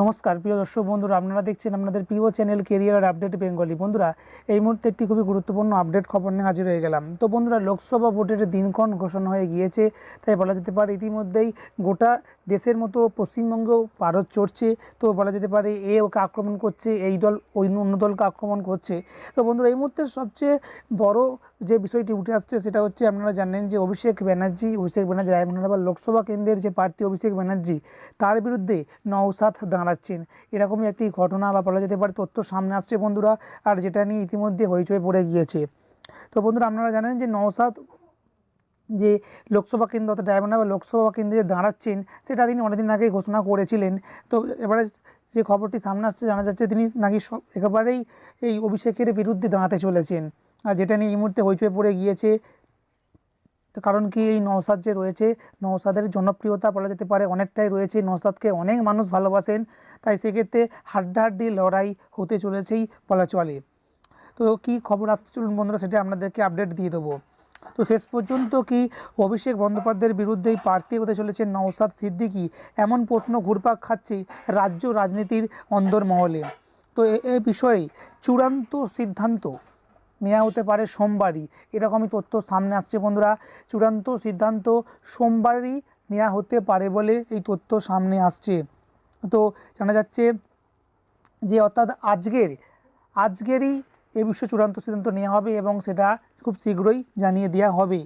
নমস্কার, প্রিয় দর্শক বন্ধুরা, আপনারা দেখছেন আপনাদের প্রিয় চ্যানেল কেরিয়ার আপডেট বেঙ্গলি বন্ধুরা, এই মুহূর্তে একটি খুবই গুরুত্বপূর্ণ আপডেট খবর নিয়ে হাজির হয়ে গেলাম। তো বন্ধুরা, লোকসভা ভোটের দিনক্ষণ ঘোষণা হয়ে গিয়েছে, তাই বলা যেতে পারে ইতিমধ্যেই গোটা দেশের মতো পশ্চিমবঙ্গেও ভারত চড়ছে। তো বলা যেতে পারে এ ওকে আক্রমণ করছে, এই দল অন্য দলকে আক্রমণ করছে। তো বন্ধুরা, এই মুহূর্তে সবচেয়ে বড় যে বিষয়টি উঠে আসছে সেটা হচ্ছে আপনারা জানেন যে অভিষেক ব্যানার্জি অভিষেক ব্যানার্জি রায়মোহনবাদ লোকসভা কেন্দ্রের যে প্রার্থী অভিষেক ব্যানার্জি, তার বিরুদ্ধে নওসাদ দাঁড়াচ্ছেন। এরকমই একটি ঘটনা বা বলা যেতে পারে তথ্য সামনে আসছে বন্ধুরা, আর যেটা নিয়ে ইতিমধ্যে হইচই পড়ে গিয়েছে। তো বন্ধুরা, আপনারা জানেন যে নওসাদ যে লোকসভা কেন্দ্র অর্থাৎ ডায়মন্ড লোকসভা কেন্দ্রে দাঁড়াচ্ছেন, সেটা তিনি অনেকদিন আগেই ঘোষণা করেছিলেন। তো এবারে যে খবরটি সামনে আসছে, জানা যাচ্ছে তিনি নাকি একেবারেই এই অভিষেকের বিরুদ্ধে দাঁড়াতে চলেছেন। যেটা নিয়ে এই মুহূর্তে হইচই পড়ে গিয়েছে কারণ কি এই নওসাদ যে রয়েছে, নওসাদের জনপ্রিয়তা বলা যেতে পারে অনেকটাই রয়েছে। নওসাদকে অনেক মানুষ ভালোবাসেন, তাই সেক্ষেত্রে হাড্ডাহাড্ডি লড়াই হতে চলেছেই বলা চলে। তো কি খবর আসতে চলুন বন্ধুরা, সেটা আপনাদেরকে আপডেট দিয়ে দেবো। তো শেষ পর্যন্ত কি অভিষেক বন্দ্যোপাধ্যায়ের বিরুদ্ধেই প্রার্থী হতে চলেছে নওসাদ সিদ্দিকী? এমন প্রশ্ন ঘুরপাক খাচ্ছে রাজ্য রাজনীতির অন্দরমহলে। তো এ বিষয়ে চূড়ান্ত সিদ্ধান্ত নেওয়া হতে পারে সোমবারই। এরকমই তথ্য সামনে আসছে বন্ধুরা। চূড়ান্ত সিদ্ধান্ত সোমবারই নেওয়া হতে পারে বলে এই তথ্য সামনে আসছে। তো জানা যাচ্ছে যে অর্থাৎ আজকের, আজকেরই এ বিষয়ে চূড়ান্ত সিদ্ধান্ত নেওয়া হবে এবং সেটা খুব শীঘ্রই জানিয়ে দেওয়া হবে।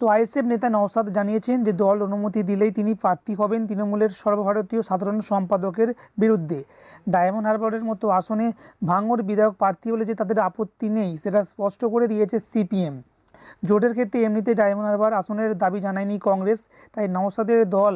তো আইএসএফ নেতা নওসাদ জানিয়েছেন যে দল অনুমতি দিলেই তিনি প্রার্থী হবেন তৃণমূলের সর্বভারতীয় সাধারণ সম্পাদকের বিরুদ্ধে। ডায়মন্ড হারবারের মতো আসনে ভাঙর বিধায়ক প্রার্থী হলে যে তাদের আপত্তি নেই, সেটা স্পষ্ট করে দিয়েছে সিপিএম। জোটের ক্ষেত্রে এমনিতে ডায়মন্ড হারবার আসনের দাবি জানায়নি কংগ্রেস, তাই নওসাদের দল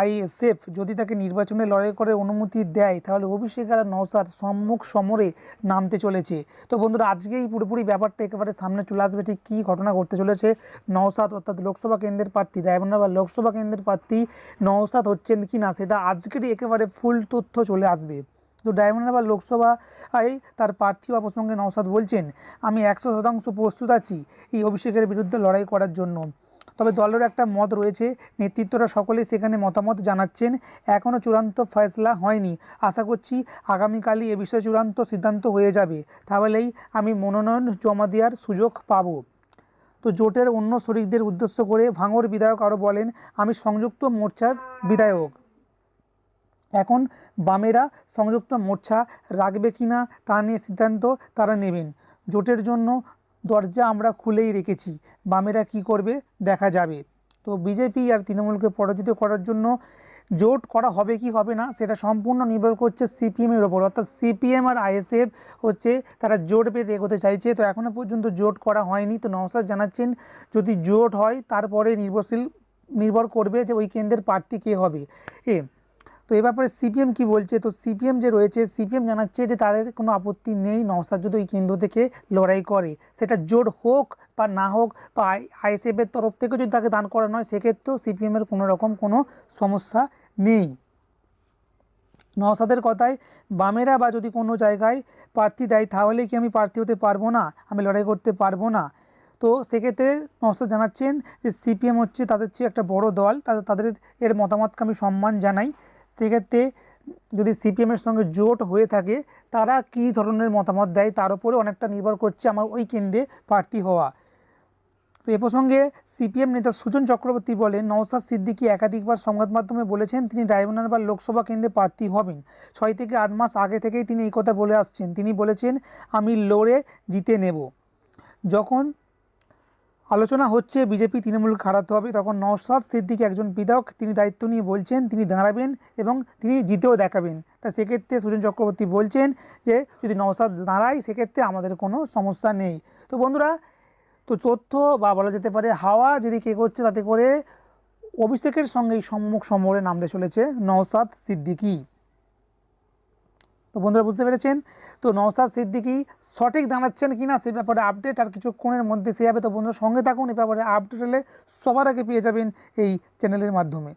আইএসএফ যদি তাকে নির্বাচনে লড়াই করে অনুমতি দেয়, তাহলে অভিষেক আর নওসাদ সম্মুখ সমরে নামতে চলেছে। তো বন্ধুরা, আজকেই পুরোপুরি ব্যাপারটা একেবারে সামনে চলে আসবে। ঠিক কী ঘটনা ঘটতে চলেছে? নওসাদ অর্থাৎ লোকসভা কেন্দ্রের প্রার্থী, ডায়মন্ড হারবার লোকসভা কেন্দ্রের প্রার্থী নওসাদ হচ্ছেন কি না সেটা আজকেরই একেবারে ফুল তথ্য চলে আসবে। তো ডায়মন্ড হারবার লোকসভায় তার প্রার্থী হওয়া প্রসঙ্গে নওসাদ বলছেন, আমি একশো শতাংশ প্রস্তুত আছি এই অভিষেকের বিরুদ্ধে লড়াই করার জন্য। তবে দলের একটা মত রয়েছে, নেতৃত্বরা সকলেই সেখানে মতামত জানাচ্ছেন। এখনও চূড়ান্ত ফয়সলা হয়নি। আশা করছি আগামীকালই এ বিষয়ে চূড়ান্ত সিদ্ধান্ত হয়ে যাবে। তাহলেই আমি মনোনয়ন জমা দেওয়ার সুযোগ পাবো। তো জোটের অন্য শরিকদের উদ্দেশ্য করে ভাঙর বিধায়ক আরও বলেন, আমি সংযুক্ত মোর্চার বিধায়ক। এখন বামেরা সংযুক্ত মোর্চা রাখবে কি না তা নিয়ে সিদ্ধান্ত তারা নেবেন। জোটের জন্য দরজা আমরা খুলেই রেখেছি। বামেরা কি করবে দেখা যাবে। তো বিজেপি আর তৃণমূলকে পরাজিত করার জন্য জোট করা হবে কি হবে না সেটা সম্পূর্ণ নির্ভর করছে সিপিএমের ওপর। অর্থাৎ সিপিএম আর আইএসএফ হচ্ছে তারা জোট পেতে এগোতে চাইছে। তো এখনও পর্যন্ত জোট করা হয়নি। তো নওসাদ জানাচ্ছেন, যদি জোট হয় তারপরে নির্ভরশীল, নির্ভর করবে যে ওই কেন্দ্রের প্রার্থী কে হবে। এ তো এ ব্যাপারে সিপিএম কি বলছে? তো সিপিএম যে রয়েছে, সিপিএম জানাচ্ছে যে তাদের কোনো আপত্তি নেই নওসাদ যদি ওই কেন্দ্র থেকে লড়াই করে। সেটা জোট হোক বা না হোক, বা আই আইএসএফের তরফ থেকে যদি তাকে দান করানো হয়, সেক্ষেত্রেও সিপিএমের কোনো রকম কোনো সমস্যা নেই। নওসাদের কথায়, বামেরা বা যদি কোনো জায়গায় প্রার্থী দেয়, তাহলে কি আমি প্রার্থী হতে পারব না? আমি লড়াই করতে পারব না। তো সেক্ষেত্রে নওসাদ জানাচ্ছেন যে সিপিএম হচ্ছে তাদের চেয়ে একটা বড় দল। তাদের তাদের এর মতামতকে আমি সম্মান জানাই। সেক্ষেত্রে যদি সিপিএমের সঙ্গে জোট হয়ে থাকে, তারা কী ধরনের মতামত দেয়? তার উপরে অনেকটা নির্ভর করছে আমার ওই কেন্দ্রে প্রার্থী হওয়া। তো এ প্রসঙ্গে সিপিএম নেতা সুজন চক্রবর্তী বলেন নওসাদ সিদ্দিকী একাধিকবার সংবাদ মাধ্যমে বলেছেন, তিনি ডায়মন্ডারবার লোকসভা কেন্দ্রে প্রার্থী হবেন। ছয় থেকে আট মাস আগে থেকেই তিনি এই কথা বলে আসছেন। তিনি বলেছেন, আমি লড়ে জিতে নেব। যখন আলোচনা হচ্ছে, বিজেপি তৃণমূলকে হারাতে হবে। তখন নওসাদ সিদ্দিকী একজন বিধায়ক, তিনি দায়িত্ব নিয়ে বলছেন, তিনি দাঁড়াবেন এবং তিনি জিতেও দেখাবেন। তা সেক্ষেত্রে সুজন চক্রবর্তী বলছেন যে, যদি নওসাদ দাঁড়ায়, সেক্ষেত্রে আমাদের কোনো সমস্যা নেই। তো বন্ধুরা, তো তথ্য বা বলা যেতে পারে, হাওয়া যদি কে করছে তাতে করে অভিষেকের সঙ্গেই সম্মুখ সমরে নামতে চলেছে নওসাদ সিদ্দিকী। তো বন্ধুরা, বুঝতে পেরেছেন? তো নওসাদ সিদ্দিকি সঠিক দাঁড়াচ্ছেন কি না সে ব্যাপারে আপডেট আর কিছুক্ষণের মধ্যে সে যাবে তো বন্ধুরা, সঙ্গে থাকুন, এ ব্যাপারে আপডেট হলে সবার আগে পেয়ে যাবেন এই চ্যানেলের মাধ্যমে।